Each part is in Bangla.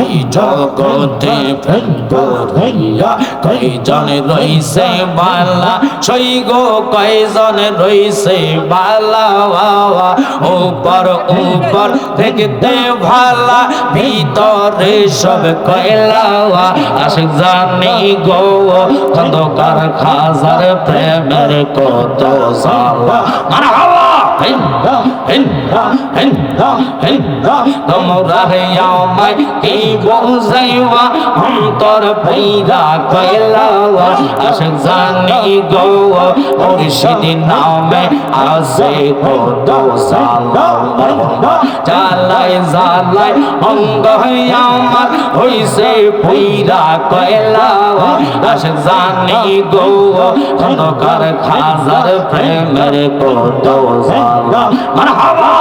এই জগতে ফেন করিয়া কয়জন রইছে বালা সই গো কয়জন রইছে বালা উপর উপর দেখতে ভালা ভিতরে সব কয়লা আশিক জানি গো খন্দকার খাজার প্রেমের কত সালা মারা হিন্দা হিন্দা হিন্দা হিন্দা তোমরা আমায় কি বুঝাইবা অন্তর পৈরা কয়লাওয়া আশিক জানি গো মুর্শিদ নামে আসে কত সালা জালাই জালাই অঙ্গ আমার হইছে পৈরা কয়লাওয়া আশিক জানি গো খন্দকার খাজার প্রেমের সালা মারহাবা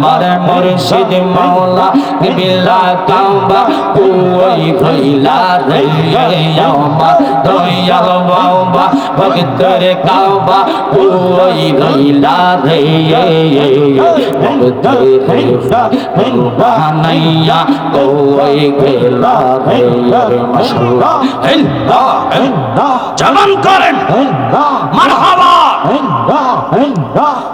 আমার মুর্শিদ মাওলা বিলা কাবা ওই কইলা রে আমার দয়াল বাবা ভক্তর কাবা ওই কইলা রে ভক্তর বানাইয়া কই গেলা রে মাশাআল্লাহ হিন্দা হিন্দা জবান করেন। মারহাবা।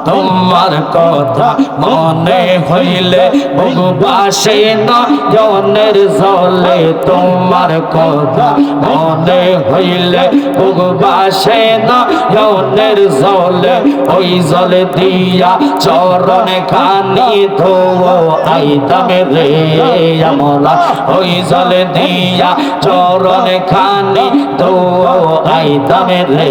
তোমার কথা মনে হইলে ভগবাসে নয়নের জলে তোমার কথা মনে হইলে ভগবাসে নয়নের জলে ওই জলে দিয়া চরণ খানি ধো আইতাম রে আমরা ওই জলে দিয়া চরণ খানি ধো আইতাম রে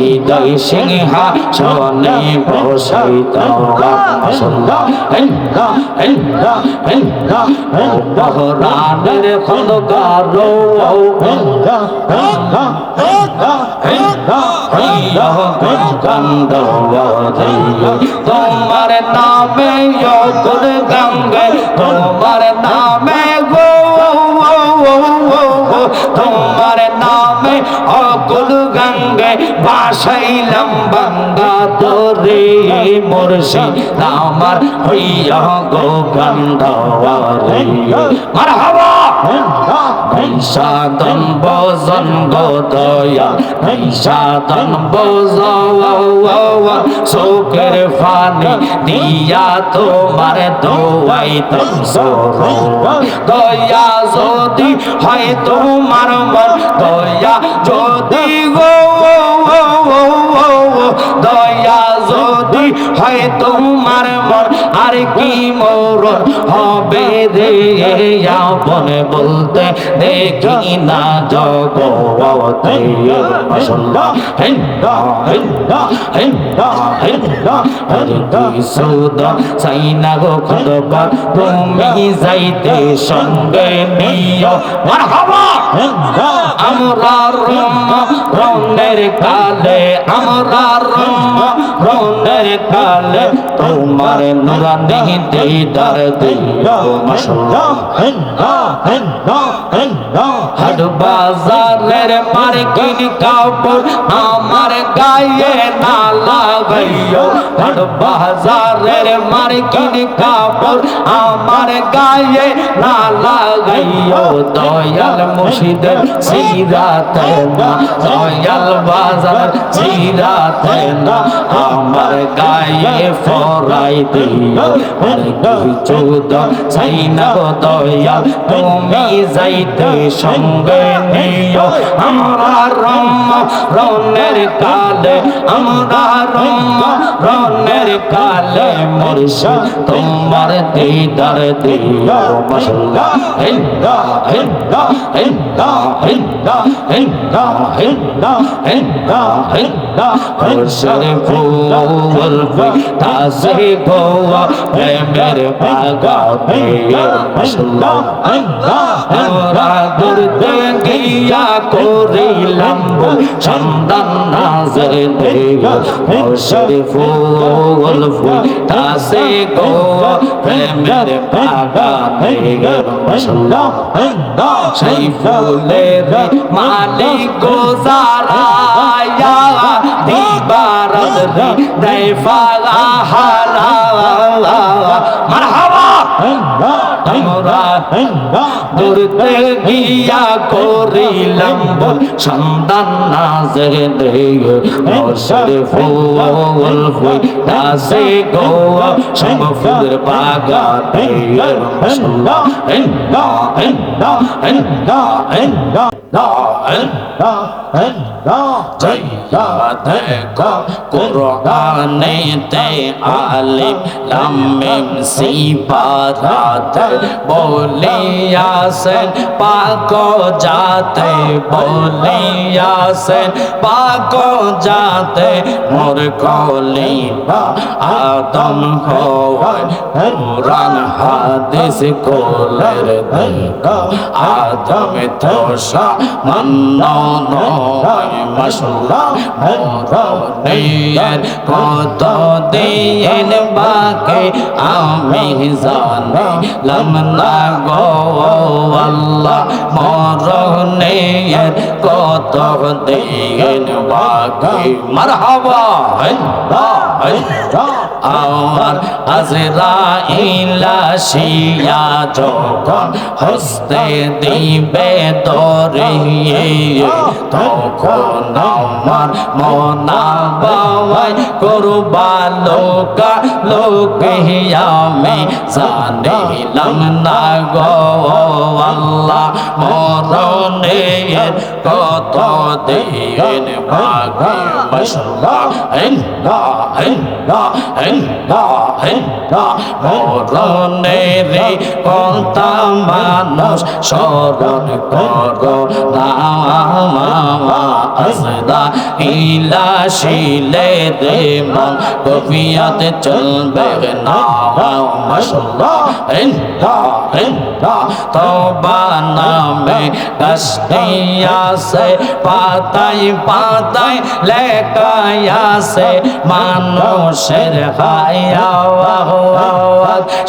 হৃদয় সিংহা সনে হিন্দা বহরানের খন্দকার তোমার নামে গঙ্গে তোমার নামে গো। তোমার বাসাইলাম বাঙ্গা তোরে মুর্শিদ, আমার হইয়া গো গন্ধ মারহাবা! বজন গো দয়া সাধন বজ চোখের ফানি দিয়া তোমার দোয়াই দয়া যদি হয় তোমার মন, দয়া হয় তোমার মন আর কি মোর হবে রে? আপন বলতে দেখি না জগতে। মাশাআল্লাহ। হিন্দা হিন্দা হিন্দা হিন্দা হরে কি সুদা চাই গো খদবা তুমি যাইতে সঙ্গে নিও। মারহাবা! আমরা রনের কালে, আমরা রনের কালে তোমার নুরানি দিদার দিও মাশাআল্লাহ হাট বাজারের মার্কিন কাপড় আমার গায়ে না লাগাইও হাট বাজারের মার্কিন কাপড় আমার গায়ে না লাগাইও দয়াল মুর্শিদের সিরাতে না দয়াল বাজার সিরাতে না আমার গায়ে ফরাই দিও আর কিছু চাই না দয়াল, তুমি যাইতে সঙ্গে নিও। আমরা রম রনের কালে, আমরা রম রনের কালে মুর্শিদ তোমার দিদার দিও। حسن قوال کوئی تازی بوا اے میرے باغا پیے مشلا ہمارا درد گیا کو ریلم چندن نازر دیو حسن قوال کوئی تازی بوا اے میرے باغا پیے মাশাআল্লাহ সেই ফুলের মালিক গোজারায়া দিবারত হালা মারহাবা আমরা দূর গিয়া করিলাম বল সন্তান নাজের দেহে রসের ফুল হই দাসে গো সব ফুলের বাগাতে কোরআনে তে আলিম লাম মিম সিফা সিফাত বলিয়াছেন, পাক জাতে বলিয়াছেন, পাক জাতে মোর কলিবা আদম হয় হাদিস, কোলের দেখো আদম তোষা মান্ন মরণের কত দিন বাকি আমি জানিলাম না গো আল্লাহ, মরণের কত দিন বাকি। মারহাবা আমার আজরাইলা শিয়া যখন হস্তে দিবে দরিয়ে, তখন আমার মনা বাবাই করবা লোকা, লোকে আমি জানিলাম না গো, আল্লাহ মরণের কত দিন বাকি মাশাআল্লাহ হিন্দা হিন্দা হিন্দা হিন্দা মরণের কথা মানুষ স্মরণ করো না। আসদা ইলা শিলে রে মন কফিয়াতে চলবে না। মাশাআল্লাহ তওবা নামে কষ্টিয়াছে পাতায় পাতায় লেখায়াছে মানুষের হায়াওয়াত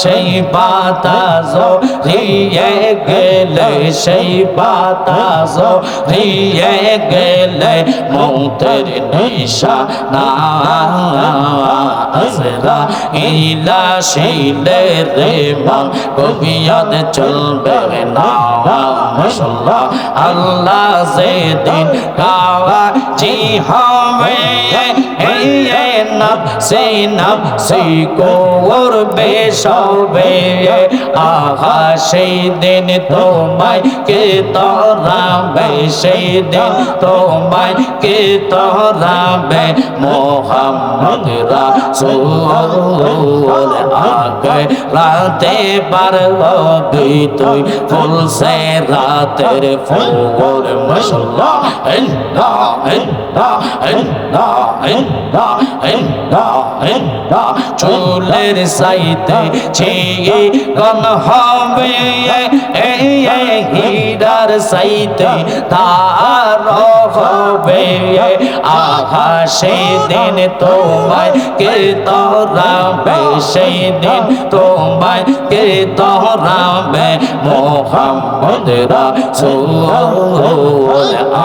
সেই পাতা জড়িয়ে গেলে সেই পাতা জড়িয়ে গেলে মৌতের নিশা না ইলা শিলে না কবিয়াদ চলবে না। মাশাল্লাহ আল্লাহ সে দিন কাওয়া জি হবে এই নফসি নফসি করবে সবে আহা সেই দিন তোমায় কে তরাবে সেই দিন তোমায় কে তরাবে মোহাম্মদ রাসূল আগে রাতে পার হবি তুই, ফুল সে রাতের ফুল ইন্না ইন্না ইন্না ইন্না ইন্না চুলের সাইতে ছিয়ে গন হবে। হীরার সাইতে তার হবে। সেই দিন তোমায় কে তরাবে, সেই দিন তোমায় কে তরাবে। মোহাম্মদ রাসূল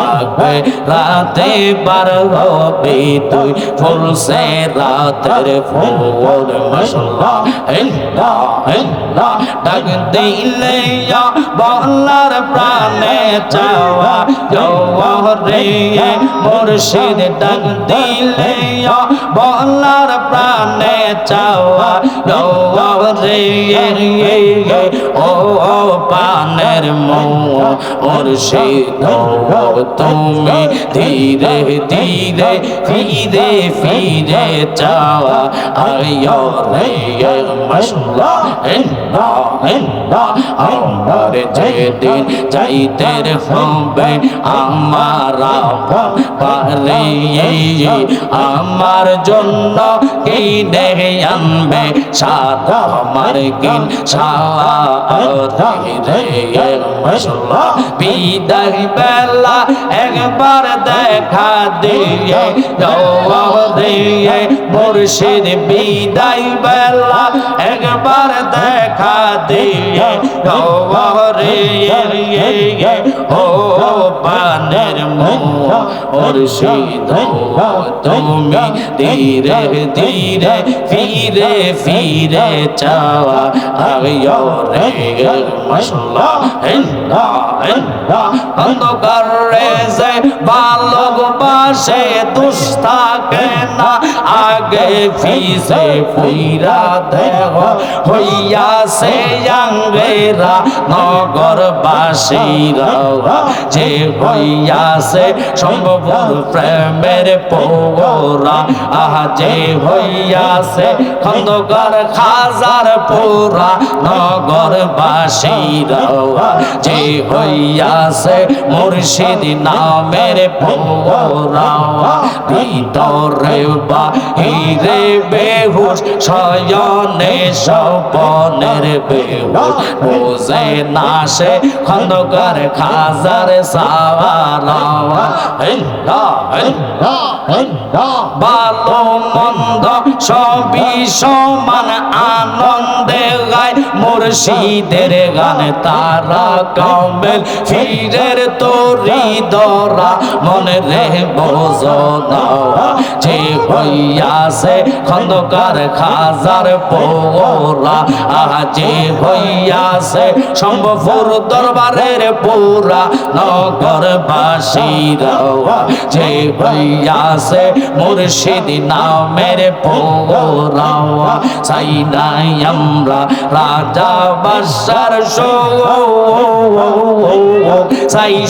আগে রাতে পার হবে তুই ফুল সে রাতের ফুল মাশাআল্লাহ। ইল্লা ইল্লা, ডাক দিলে বলার প্রাণে চাওয়া জওহরে মুর্শিদ ডাক দিলে বলার প্রাণে চাওয়া জওহরে ও পানের মুর্শিদ তুমি ধীরে ধীরে, ফিরে ফিরে। চাওয়া আয়ো রে মশলা হেন্দা হেন্দা আমার যেদিন যাইতে হবে আমার পারে আমার জন্য কিনে আনবে সাদা আমার কিন সারে মশলা বিদায় বেলা একবার দেখা দিয়ে দিয়ে মুর্শিদ বিদায় বেলা একবার দেখা দিয়ে রে ও পানের মুর্শিদ তুমি ধীরে ধীরে ফিরে ফিরে চাওয়া আয়ো রে মশলা। হেন্দা হেন্দা, অন্ধকার রে যে বালক বাসে দুস্তাকে না আগে ফিসে ফুইরা দেহ হইয়াছে আঙ্গেরা নগর বাসীরা যে হইয়াছে সম্ভবর প্রেমের পৌরা আহা যে হইয়াছে খন্দকার খাজার পোরা নগর বাসীরা যে হইয়াছে মুর্শিদ নামের পৌরা ভিতরে বা হিরে বেহুশ, শয়নে স্বপনের বেহুশ। বোঝে না সে খন্দকার খাজার হেন্দা ভালো মন্দ সবই সমান আনন্দে গায়। মুর্শিদের গান তারা কামেল ফিরের তরি দরা। মনে রে বোঝনা যে হইয়াছে খন্দকার খাজার পোরা আজে হইয়াছে দরবারের নগর বাসীরা যে হইয়াছে মুর্শিদ নামের চাই নাই আমরা রাজা বাসার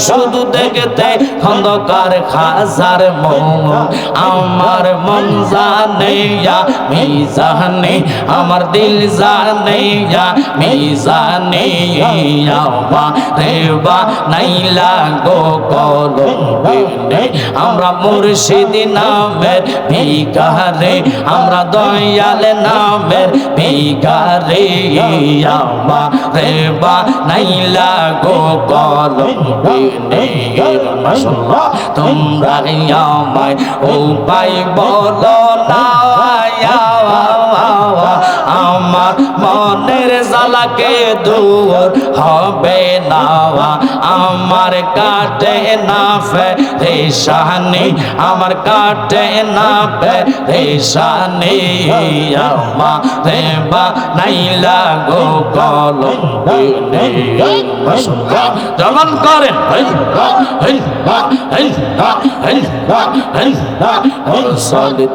শুধু দেখতে খন্দকার খাজার মন। আমার জানে মিজানে আমার দিল জানে মিজানে রে বা নাইলা গো কলম আমরা মুর্শিদ নামের ভিকারে আমরা দয়াল নামের ভিকারে রে বা নাইলা গো কলম তোমরা আমায় উপায় বলো। না আমার মনের জ্বালাকে দূর হবে না। আমার কাটে না রেশানি আমার কাটে না রেশানি আমার রে বা নাইলা গো কলম জমান করেন।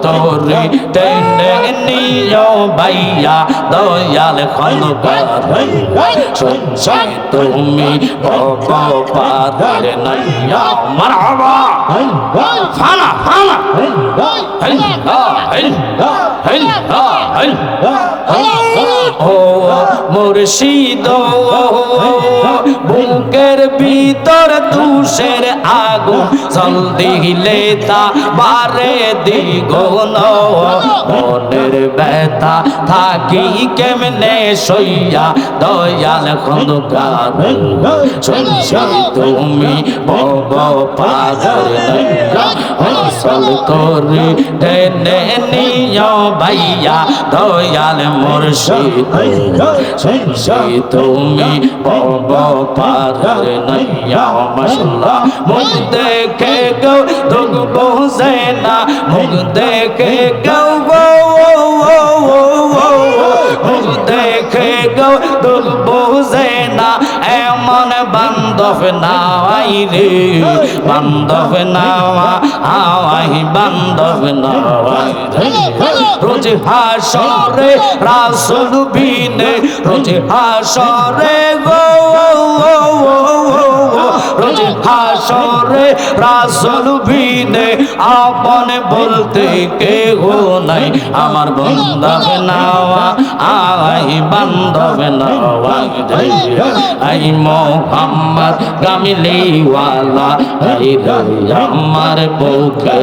তোরে টেনে নিও ভাইয়া। দয়াল খনকার শুনছে তুমি পার নাইয়া মারহাবা। ফানা ফানা ও মুর্শিদ বুকের ভিতর তুষের আগুন, জল দিলে তা বারে দ্বিগুণ। মনের ব্যথা থাকি কেমনে সইয়া দয়াল খন্দকার? শুনছি তুমি বব পাগল? হসল করে টেনে নিও ভাইয়া, দয়াল মুর্শিদ, শুনছি তুমি বব পাগল নইয়া মশলা মুখ দেখে গো দুঃখ বসে না, মুখ দেখে গো বান্ধব বান্ধব নাওয়া আওয়াই বান্ধব নাওয়াই রোজ হাসরে রাসুল বিনে রোজ হাসরে গো। হাসরে রাসুল বিনে আপন বলতে কেহ নাই। আমার বন্ধব নাওয়া আই বান্ধব নাওয়া আই মোহাম্মদ কামিলিওয়ালা আই রে আমার বুকে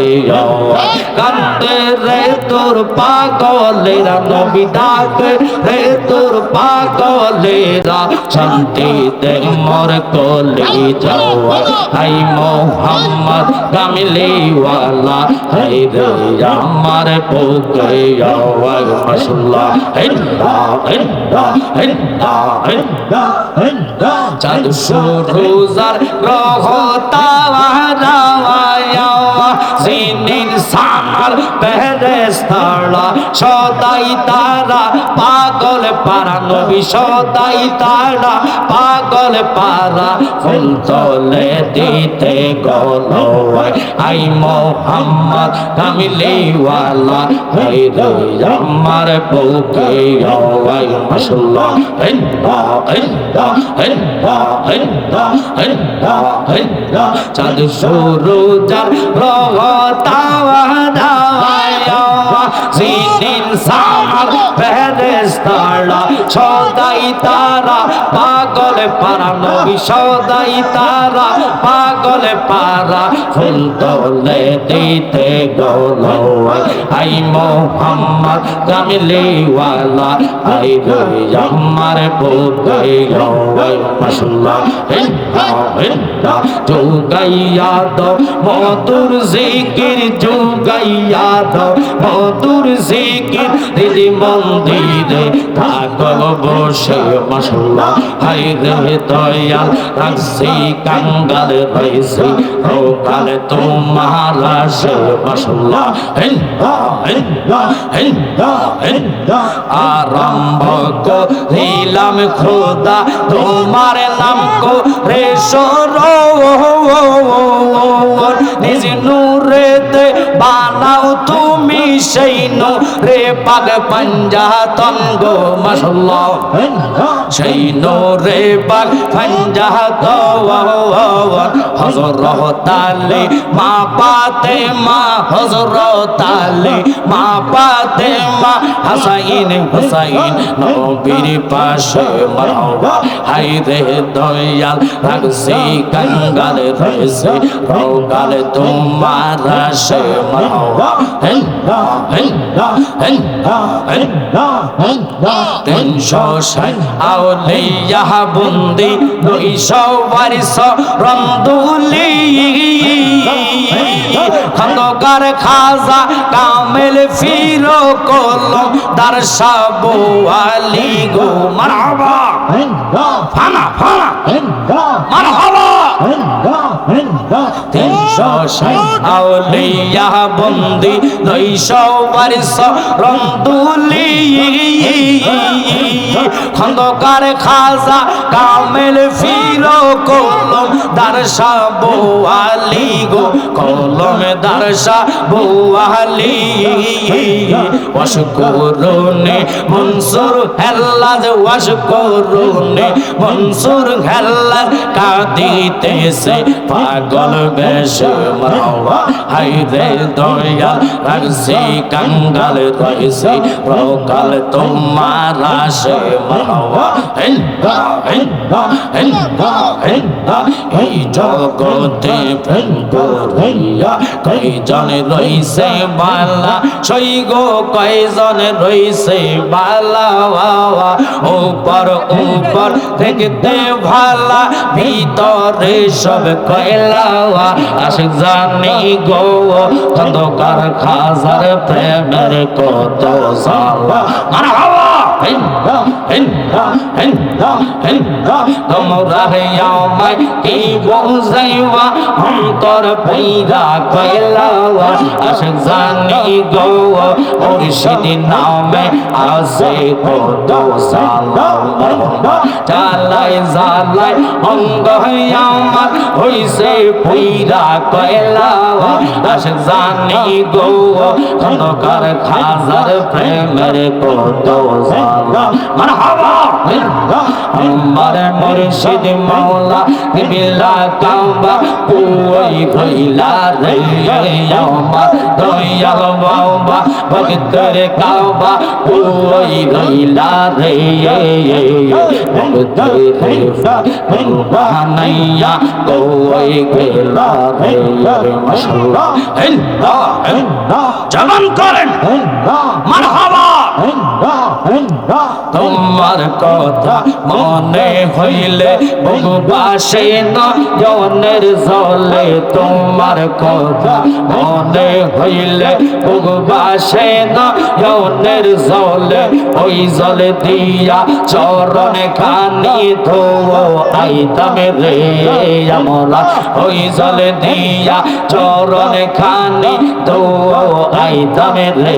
কান্দে রে তোর পাগলেরা, নবী ডাকে রে তোর পাগলেরা, শান্তিতে মোর কোলে যাওয়া হাই মোহাম্মদ কামিলিওয়ালা হাই রে আমার পোকে আওয়াজ মাশাআল্লাহ। হিন্দা হিন্দা হিন্দা হিন্দা হিন্দা। চাঁদ রোজার গ্রহ তাওয়া সামার পেরেস্তারা সদাই তারা পাগল পারা নবী সদাই তারা পাগল পারা ফুল তলে দিতে গলো আই মোহাম্মদ কামিলিওয়ালা হাই রে আমার বুকে আওয়াই মাশাআল্লাহ, হিন্দা হিন্দা হিন্দা হিন্দা হিন্দা হিন্দা। চাঁদ সুরুজার জিনিন সামার ফেরেস্তারা সদাই তারা, পাগল পারা নবী, সদাই তারা, পাগল পারা ফুল তোলে দিতে গলো আই। মোহাম্মদ কামিলিওয়ালা, আই রে আমার বুকে গওয়াই মাশাআল্লাহ, হিন্দা হিন্দা, যোগাইয়া দো মধুর জিকির, যোগাইয়া দো মধুর জিকির দিদি মন্দিরে থাকব বসে মাশাআল্লাহ হাই রে দয়াল রাখছি, কাঙ্গাল রইছি রোকাল তোমার হিন্দা আরম্ভ করিলাম খোদা, তোমার নাম কো নিজ নূরেতে বানাও তুমি সেই নূরে পাগ পঞ্জাতন গো মাশাআল্লাহ। সেই নূরে পাগ পঞ্জাত হযরত আলী মা পাতে মা হযরত আলী মা পাতে মা হাসাইন হুসাইন, নবীর পাশে মারহাবা হাই রে দয়াল, রাখছি কাঙ্গাল, রয়েছে রোগাল, তোমার হিন্দা হিন্দা তিনশো ষাট আউলিয়া বন্দি, দুইশো বারিশ রন্দুলি খন্দকার খাজা কামেল ফিরো কলম দারসা বোয়ালি গো, মারহাবা। ফানা ফানা। মারহাবা। তিনশো ষাট আউলিয়া বন্দি দুইশো বারিশ রন্দুলি খন্দকার খাজা কামেল ফিরো কলম দারসা বোয়ালি গো কলম দারসা বোয়ালি ওয়াশকুরুনি মনসুর হেল্লাজ ওয়াশকুরুনি মনসুর হেল্লাজ কাঁদিতেছে পাগল বেশে মারওয়া হাই রে দয়াল, রাখছি কাঙ্গাল, রয়েছে প্রকাল। তোমার আসে মারওয়া হিন্দা হিন্দা হিন্দা হিন্দা এই জগতে প্রেম করিয়া কয়জন রইছে বালা? সই গো কয়জন রইছে বালা? উপর উপর দেখতে ভালা, ভিতরে সব কয়লা? আশিক জানি গো খন্দকার খাজার প্রেমের কত সালা মারা হিন্দা হিন্দা হিন্দা হিন্দা তোমরা হেয়াও মাই কি গোজাইবা অন্তর পইরা কইলাওয়া আশক জানি গো মুর্শিদ নামে আসে কত সালাম চালাই জালাই অঙ্গ হেয়াও মাই হইছে পইরা কইলাওয়া আশক জানি গো খন্দকার খাজার প্রেমের কত মারহাবা আমার মুর্শিদ মাওলা বিলা কাবা ওই ভইলা রে আমার দয়াল বাবা ভক্তর কাবা ওই ভইলা রে ভক্তর বানাইয়া ওই গেলা রে মাশাআল্লাহ। জবান করেন। মারহাবা। তোমার কথা মনে হইলে ভগবাসে নয়নের জলে তোমার কথা মনে হইলে ভগবাসে নয়নের জলে ওই জলে দিয়া চরণ খানি ধো আইতাম রে আমরা ওই জলে দিয়া চরণ খানি ধো আইতাম রে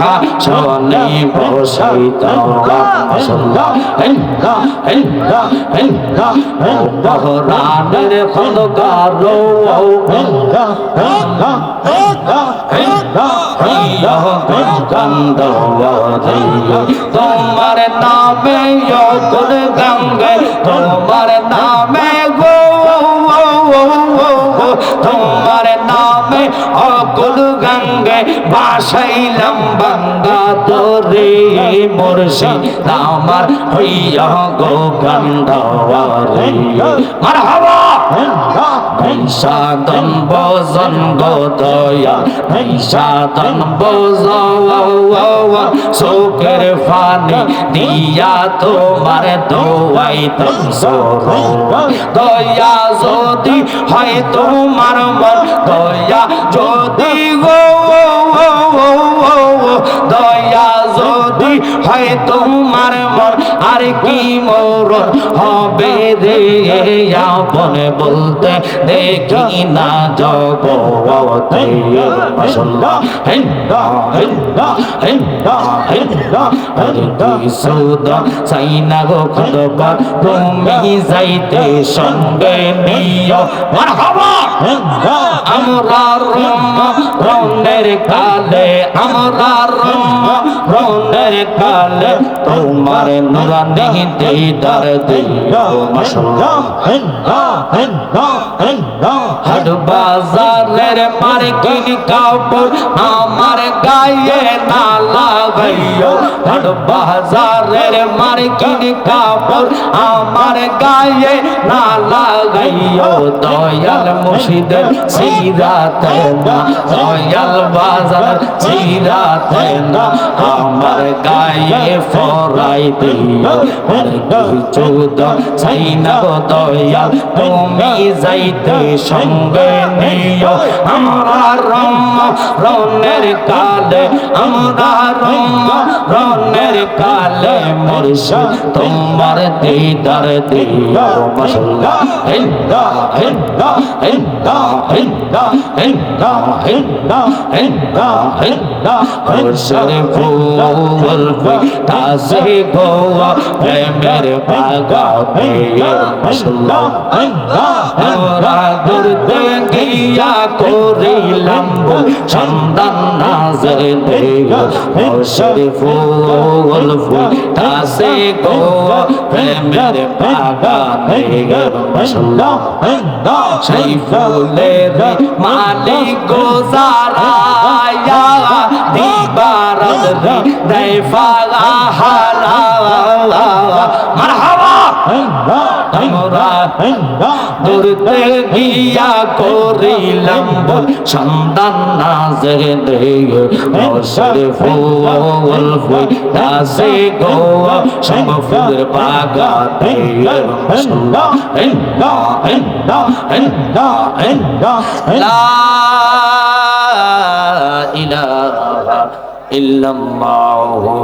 হাসনে বসাই তোলা সাল্লাহ হিন্দা হিন্দা হিন্দা বহরানের খন্দকার ও হিন্দা হিন্দা হিন্দা হিন্দা হিন্দা গন্ধ তোমার নামে যোগর গঙ্গে। তোমার নামে গো তোমার নামে অকুল বাসাইলাম বাঙ্গা তোরে মুর্শিদ আমার হইয়া গো গন্ধরে। মারহাবা! সাধন বজন গো দয়া সাধন বজ শোকের ফানি দিয়া তোমার দোয়াই তম দয়া যদি হয় তোমার মন, দয়া যদি গো হয়তো হবে রে আপন বলতে দেখি না গো খদবা তুমি যাইতে সঙ্গে নিও। মারহাবা! আমরা রম রনের কালে আমরা রম রনের কালে তোমার নুরানি দিদার হাট বাজারের মার্কিন কাপড় আমার গায়ে না লাগাইও। হাট বাজারের মার্কিন কাপড় আমার গায়ে না লাগাইও। দয়াল মুর্শিদের সিরাতে না, দয়াল বাজার সিরাতে না, আমার গায়ে ফরাই দিও। না গো দয়াল, তুমি যাইতে সঙ্গে নিও। আমরা রম রনের কালে, আমরা রম রনের কালে মুর্শিদ, তোমার দিদার দিও মাশাআল্লাহ। হিন্দা হিন্দা হিন্দা হিন্দা হিন্দা হিন্দা হিন্দা হিন্দা। খুশর ফুল তাসে গোয়া প্রেমের বাগা করিলাম সন্তান নাজে দেশর ফুল ফুল কাছে গো প্রেমের পাগা সেই ফুলের মালিক গোজারা দিবারাত দেয় ফালা মারহাবা। আমরা দূরতে গিয়া করিলাম সন্তান না জেগে বসর ফুল হই দাসে গো সব ফুলের বাগাতে মাশাআল্লাহ ইন্না ইন্না ইন্না ইন্না লা ইলাহা ইল্লাল্লাহু